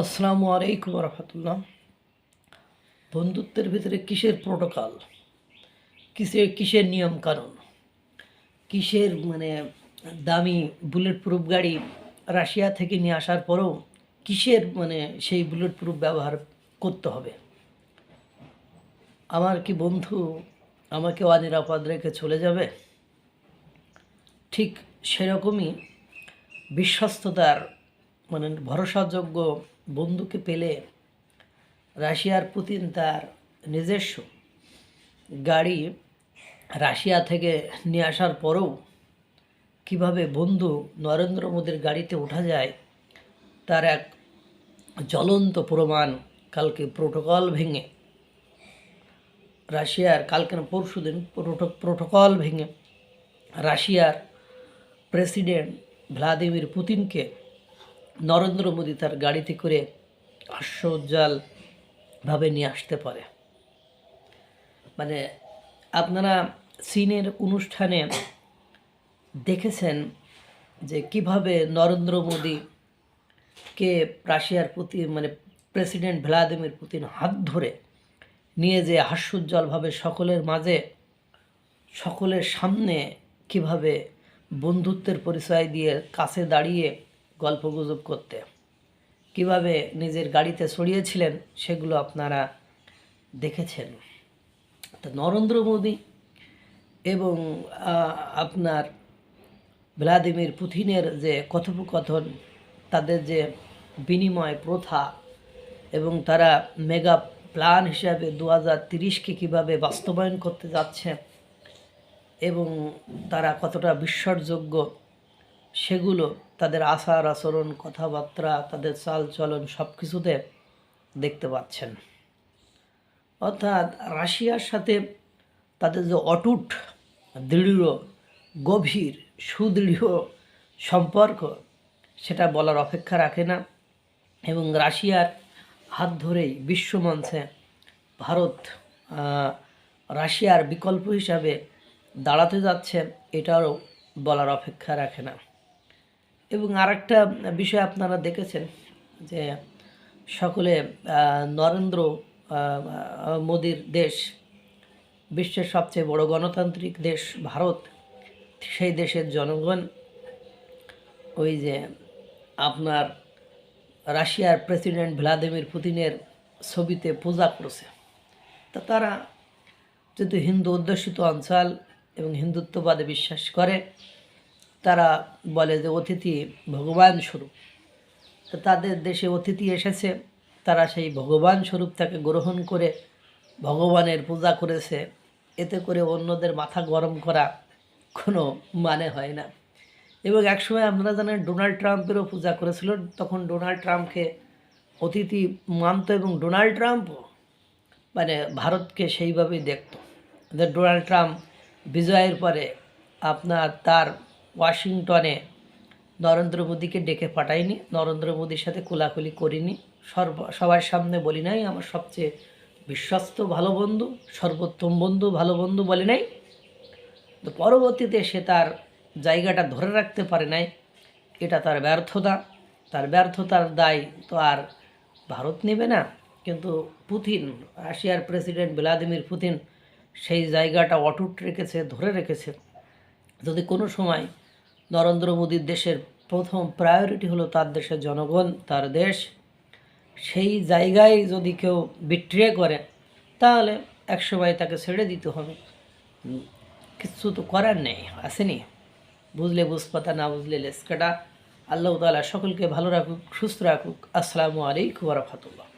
আসসালামু আলাইকুম রহমতুল্লাহ। বন্ধুত্বের ভিতরে কিসের প্রোটোকল? কিসের কিসের নিয়ম কানুন কিসের মানে দামি বুলেট প্রুফ গাড়ি রাশিয়া থেকে নিয়ে আসার পরেও কিসের মানে সেই বুলেট প্রুফ ব্যবহার করতে হবে? আমার কি বন্ধু আমাকে অনিরাপদ রেখে চলে যাবে? ঠিক সেরকমই বিশ্বস্ততার মানে ভরসাযোগ্য বন্ধুকে পেলে রাশিয়ার পুতিন তার নিজস্ব গাড়ি রাশিয়া থেকে নিয়ে আসার পরেও কীভাবে বন্ধু নরেন্দ্র মোদীর গাড়িতে ওঠা যায়, তার এক জ্বলন্ত প্রমাণ কালকে প্রোটোকল ভেঙে। রাশিয়ার কালকে না পরশু দিন প্রোটোকল ভেঙে রাশিয়ার প্রেসিডেন্ট ভ্লাদিমির পুতিনকে নরেন্দ্র মোদী তার গাড়িতে করে হাস্যোজ্জ্বলভাবে নিয়ে আসতে পারে। মানে আপনারা চীনের অনুষ্ঠানে দেখেছেন যে কীভাবে নরেন্দ্র মোদীকে রাশিয়ার প্রতি মানে প্রেসিডেন্ট ভ্লাদিমির পুতিন হাত ধরে নিয়ে যে হাস্যোজ্জ্বলভাবে সকলের মাঝে, সকলের সামনে কীভাবে বন্ধুত্বের পরিচয় দিয়ে কাছে দাঁড়িয়ে গল্পগুজব করতে। কীভাবে নিজের গাড়িতে ছড়িয়েছিলেন সেগুলো আপনারা দেখেছেন। তো নরেন্দ্র মোদী এবং আপনার ভ্লাদিমির পুতিনের যে কথোপকথন, তাদের যে বিনিময় প্রথা এবং তারা মেগা প্ল্যান হিসাবে দু হাজার তিরিশকে কীভাবে বাস্তবায়ন করতে যাচ্ছে এবং তারা কতটা বিশ্বাসযোগ্য সেগুলো তাদের আচার আচরণ, কথাবার্তা, তাদের চাল চলন সব কিছুতে দেখতে পাচ্ছেন। অর্থাৎ রাশিয়ার সাথে তাদের যে অটুট, দৃঢ়, গভীর, সুদৃঢ় সম্পর্ক, সেটা বলার অপেক্ষা রাখে না এবং রাশিয়ার হাত ধরেই বিশ্বমঞ্চে ভারত রাশিয়ার বিকল্প হিসাবে দাঁড়াতে যাচ্ছে, এটারও বলার অপেক্ষা রাখে না। এবং আরেকটা বিষয় আপনারা দেখেছেন যে সকলে নরেন্দ্র মোদির দেশ, বিশ্বের সবচেয়ে বড় গণতান্ত্রিক দেশ ভারত, সেই দেশের জনগণ, ওই যে আপনার রাশিয়ার প্রেসিডেন্ট ভ্লাদিমির পুতিনের ছবিতে পূজা করেছে। তা তারা যেহেতু হিন্দু অধ্যুষিত অঞ্চল এবং হিন্দুত্ববাদে বিশ্বাস করে তারা বলে যে অতিথি ভগবান স্বরূপ। তাদের দেশে অতিথি এসেছে, তারা সেই ভগবান স্বরূপ তাকে গ্রহণ করে ভগবানের পূজা করেছে। এতে করে অন্যদের মাথা গরম করা কোনো মানে হয় না। এবং একসময় আপনারা জানেন ডোনাল্ড ট্রাম্পেরও পূজা করেছিল, তখন ডোনাল্ড ট্রাম্পকে অতিথি মানত এবং ডোনাল্ড ট্রাম্পও মানে ভারতকে সেইভাবেই দেখতো। ডোনাল্ড ট্রাম্প বিজয়ের পরে আপনার তার ওয়াশিংটনে নরেন্দ্র মোদীকে ডেকে পাঠায়নি নরেন্দ্র মোদীর সাথে কোলাকুলি করিনি। সর্ব, সবার সামনে বলি নাই, আমার সবচেয়ে বিশ্বস্ত ভালো বন্ধু, সর্বোত্তম বন্ধু, ভালো বন্ধু বলে নাই। তো পরবর্তীতে সে তার জায়গাটা ধরে রাখতে পারে নাই। এটা তার ব্যর্থতা। তার ব্যর্থতার দায় তো আর ভারত নেবে না। কিন্তু পুতিন, রাশিয়ার প্রেসিডেন্ট ভ্লাদিমির পুতিন সেই জায়গাটা অটুট রেখেছে, ধরে রেখেছে। যদি কোনো সময় নরেন্দ্র মোদীর দেশের প্রথম প্রায়োরিটি হলো তার দেশের জনগণ, তার দেশ। সেই জায়গায় যদি কেউ বিট্রে করে, তাহলে একসময় তাকে ছেড়ে দিতে হবে। কিচ্ছু তো করার নেই, আসেনি। বুঝলে বুঝপাতা, না বুঝলে লেসকাটা। আল্লাহ তালা সকলকে ভালো রাখুক, সুস্থ রাখুক। আসসালামু আলাইকুম রহমতুল্লাহ।